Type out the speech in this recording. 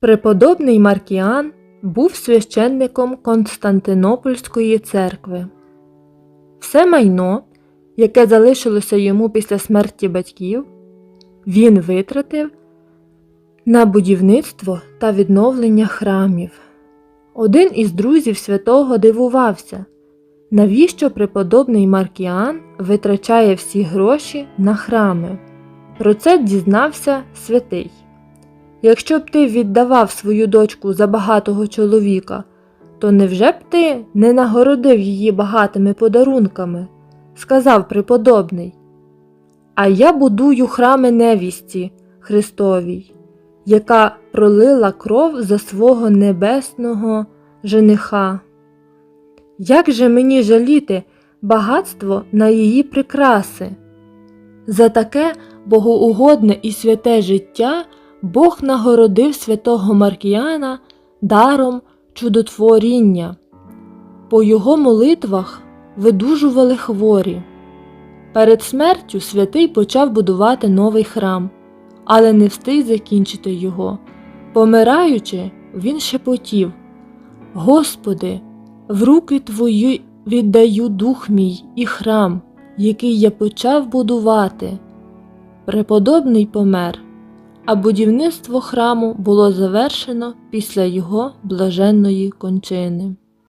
Преподобний Маркіан був священником Константинопольської церкви. Все майно, яке залишилося йому після смерті батьків, він витратив на будівництво та відновлення храмів. Один із друзів святого дивувався, навіщо преподобний Маркіан витрачає всі гроші на храми. Про це дізнався святий. Якщо б ти віддавав свою дочку за багатого чоловіка, то невже б ти не нагородив її багатими подарунками? сказав преподобний. А я будую храми невісті Христовій, яка пролила кров за свого небесного жениха. Як же мені жаліти багатство на її прикраси? За таке богоугодне і святе життя Бог нагородив святого Маркіяна даром чудотворіння. По його молитвах видужували хворі. Перед смертю святий почав будувати новий храм, але не встиг закінчити його. Помираючи, він шепотів Господи, в руки Твої віддаю дух мій і храм, який я почав будувати. Преподобний помер, а будівництво храму було завершено після його блаженної кончини.